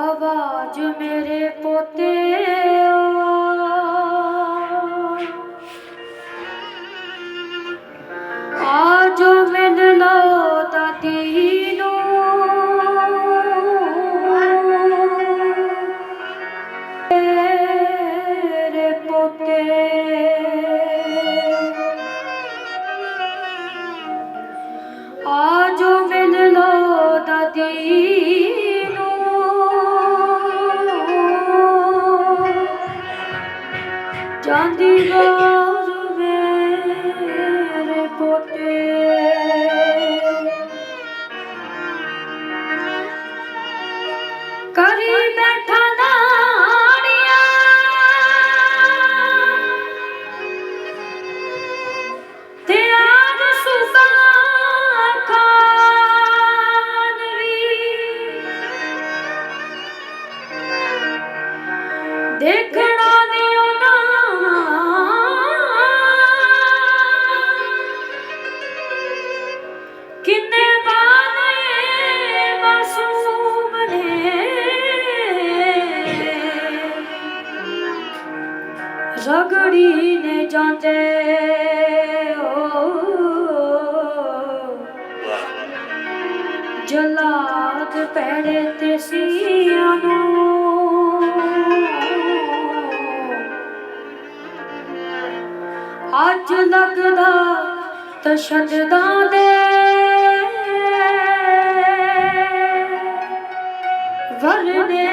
ਆਵਾਜ਼ ਮੇਰੇ ਪੋਤਿਓ ਆਜੋ ਮਿਲ ਲੋ ਤਾਤੀ ਜਾਂਦੀ ਮੇਰੇ ਪੋਤੇ। ਕਰੀ ਬੈਠਾ ਨਾੜੀਆਂ ਤੇ ਆਜ ਸੁਸਾ ਖਾਨ ਵੀ। ਦੇਖਣਾ ਦਿਓ ਰਗੜੀ ਨੇ ਜਾਂਦੇ ਹੋ ਜਲਾਦ ਪੈੜੇ ਤੇ ਸੀਆਂ ਨੂੰ ਅੱਜ ਲੱਗਦਾ ਤਸ਼ੱਦਦਾਂ ਦੇ ਵਰਨੇ